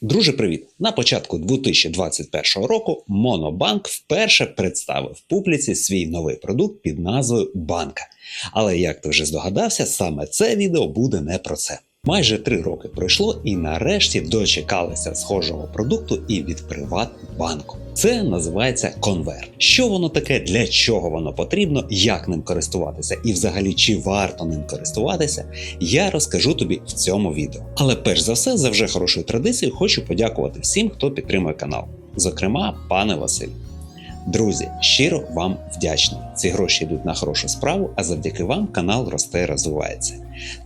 Друже, привіт! На початку 2021 року Монобанк вперше представив публіці свій новий продукт під назвою Банка. Але як ти вже здогадався, саме це відео буде не про це. Майже три роки пройшло, і нарешті дочекалися схожого продукту і від Приватбанку. Це називається конверт. Що воно таке, для чого воно потрібно, як ним користуватися, і взагалі чи варто ним користуватися, я розкажу тобі в цьому відео. Але перш за все, за вже хорошою традицією, хочу подякувати всім, хто підтримує канал, зокрема, пане Василь. Друзі, щиро вам вдячний. Ці гроші йдуть на хорошу справу, а завдяки вам канал росте і розвивається.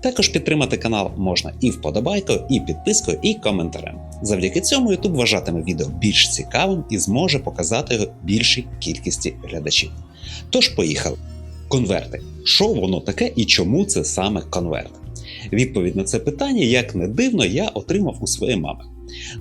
Також підтримати канал можна і вподобайкою, і підпискою, і коментарем. Завдяки цьому YouTube вважатиме відео більш цікавим і зможе показати його більшій кількості глядачів. Тож поїхали. Конверти. Що воно таке і чому це саме конверт? Відповідь на це питання, як не дивно, я отримав у своєї мами.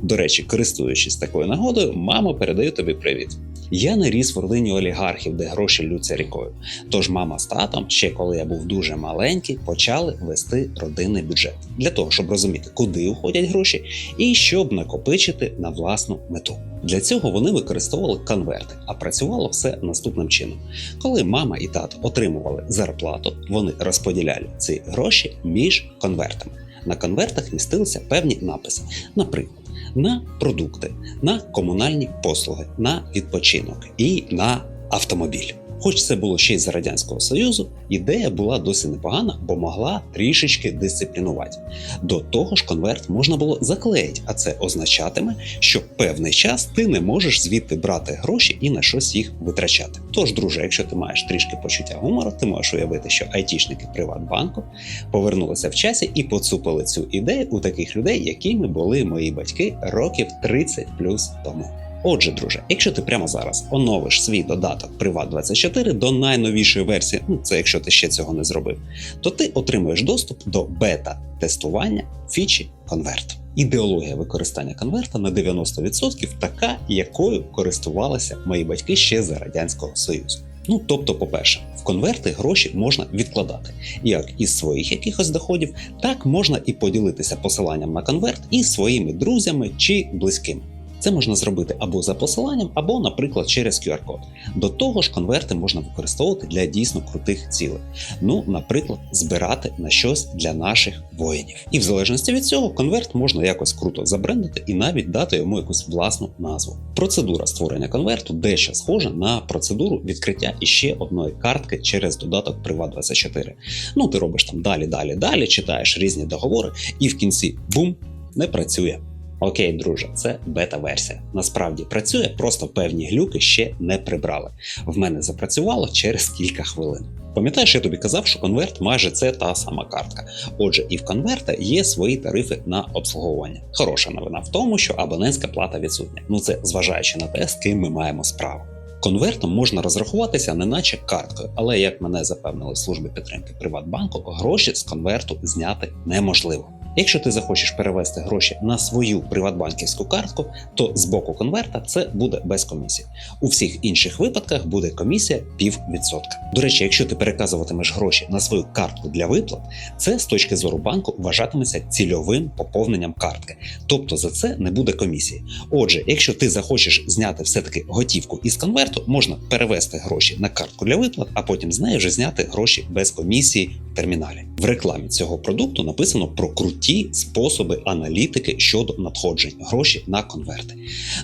До речі, користуючись такою нагодою, мамо, передаю тобі привіт. Я не ріс в родині олігархів, де гроші лються рікою. Тож мама з татом, ще коли я був дуже маленький, почали вести родинний бюджет для того, щоб розуміти, куди уходять гроші, і щоб накопичити на власну мету. Для цього вони використовували конверти, а працювало все наступним чином. Коли мама і тато отримували зарплату, вони розподіляли ці гроші між конвертами. На конвертах містилися певні написи, наприклад, на продукти, на комунальні послуги, на відпочинок і на автомобіль. Хоч це було ще й за радянського союзу, ідея була досить непогана, бо могла трішечки дисциплінувати. До того ж, конверт можна було заклеїти, а це означатиме, що певний час ти не можеш звідти брати гроші і на щось їх витрачати. Тож, друже, якщо ти маєш трішки почуття гумору, ти можеш уявити, що айтішники Приватбанку повернулися в часі і поцупили цю ідею у таких людей, якими були мої батьки років 30 плюс тому. Отже, друже, якщо ти прямо зараз оновиш свій додаток Privat24 до найновішої версії, ну це якщо ти ще цього не зробив, то ти отримуєш доступ до бета-тестування фічі конверту. Ідеологія використання конверта на 90% така, якою користувалися мої батьки ще за радянського союзу. Ну тобто, по-перше, в конверти гроші можна відкладати як із своїх якихось доходів, так можна і поділитися посиланням на конверт із своїми друзями чи близькими. Це можна зробити або за посиланням, або, наприклад, через QR-код. До того ж, конверти можна використовувати для дійсно крутих цілей. Ну, наприклад, збирати на щось для наших воїнів. І в залежності від цього, конверт можна якось круто забрендити і навіть дати йому якусь власну назву. Процедура створення конверту дещо схожа на процедуру відкриття іще одної картки через додаток Privat24. Ну, ти робиш там далі, далі, далі, читаєш різні договори, і в кінці бум не працює. Окей, друже, це бета-версія. Насправді працює, просто певні глюки ще не прибрали. В мене запрацювало через кілька хвилин. Пам'ятаєш, я тобі казав, що конверт майже це та сама картка. Отже, і в конверта є свої тарифи на обслуговування. Хороша новина в тому, що абонентська плата відсутня. Ну це зважаючи на те, з ким ми маємо справу. Конвертом можна розрахуватися не наче карткою, але як мене запевнили служби підтримки Приватбанку, гроші з конверту зняти неможливо. Якщо ти захочеш перевести гроші на свою приватбанківську картку, то з боку конверта це буде без комісії. У всіх інших випадках буде комісія піввідсотка. До речі, якщо ти переказуватимеш гроші на свою картку для виплат, це з точки зору банку вважатиметься цільовим поповненням картки, тобто за це не буде комісії. Отже, якщо ти захочеш зняти все-таки готівку із конверту, можна перевести гроші на картку для виплат, а потім з неї вже зняти гроші без комісії в терміналі. В рекламі цього продукту написано про круті способи аналітики щодо надходжень гроші на конверти.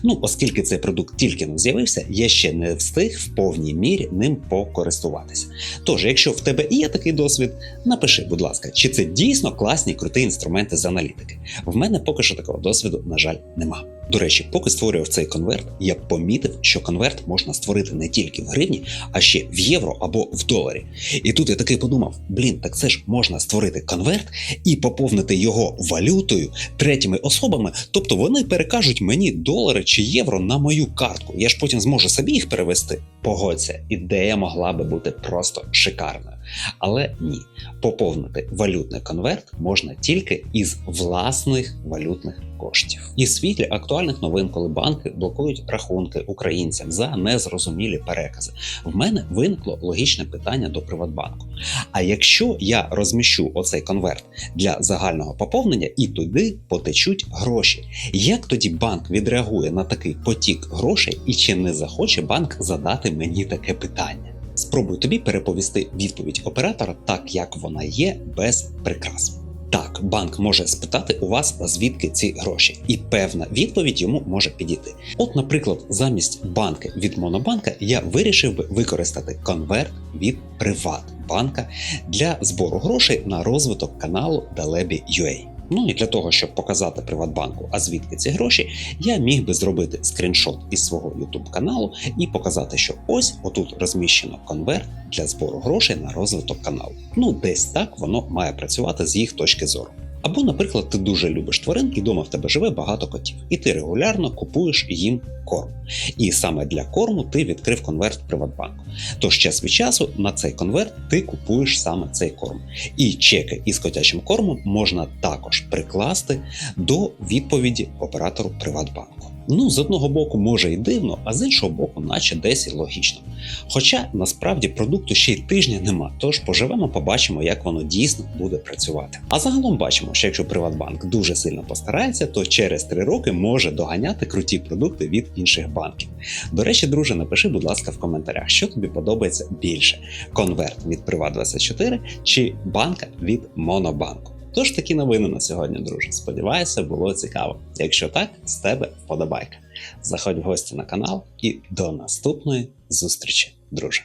Ну, оскільки цей продукт тільки не з'явився, я ще не встиг в повній мірі ним покористуватися. Тож, якщо в тебе є такий досвід, напиши, будь ласка, чи це дійсно класні круті інструменти з аналітики. В мене поки що такого досвіду, на жаль, нема. До речі, поки створював цей конверт, я помітив, що конверт можна створити не тільки в гривні, а ще в євро або в доларі. І тут я таки подумав: блін, так це ж можна створити конверт і поповнити його валютою третіми особами, тобто вони перекажуть мені долари чи євро на мою картку. Я ж потім зможу собі їх перевести. Погодься, ідея могла би бути просто шикарною. Але ні, поповнити валютний конверт можна тільки із власних валютних коштів. І світлі актуальних новин, коли банки блокують рахунки українцям за незрозумілі перекази, в мене виникло логічне питання до Приватбанку. А якщо я розміщу оцей конверт для загального поповнення і туди потечуть гроші, як тоді банк відреагує на такий потік грошей і чи не захоче банк задати мені таке питання? Спробуй тобі переповісти відповідь оператора так, як вона є, без прикрас. Так, банк може спитати у вас, звідки ці гроші, і певна відповідь йому може підійти. От, наприклад, замість банки від Монобанка я вирішив би використати конверт від Приватбанка для збору грошей на розвиток каналу Dalebi.ua. Ну і для того, щоб показати Приватбанку, а звідки ці гроші, я міг би зробити скріншот із свого YouTube каналу і показати, що ось отут розміщено конверт для збору грошей на розвиток каналу. Ну, десь так воно має працювати з їх точки зору. Або, наприклад, ти дуже любиш тварин і дома в тебе живе багато котів, і ти регулярно купуєш їм корм. І саме для корму ти відкрив конверт в Приватбанку. Тож час від часу на цей конверт ти купуєш саме цей корм. І чеки із котячим кормом можна також прикласти до відповіді оператору Приватбанку. Ну, з одного боку, може і дивно, а з іншого боку, наче десь і логічно. Хоча насправді продукту ще й тижня нема, тож поживемо, побачимо, як воно дійсно буде працювати. А загалом бачимо, що якщо Приватбанк дуже сильно постарається, то через 3 роки може доганяти круті продукти від інших банків. До речі, друже, напиши, будь ласка, в коментарях, що тобі подобається більше: конверт від Приват24 чи банка від Монобанку. Тож такі новини на сьогодні, друже. Сподіваюся, було цікаво. Якщо так, з тебе вподобайка. Заходь в гості на канал і до наступної зустрічі, друже.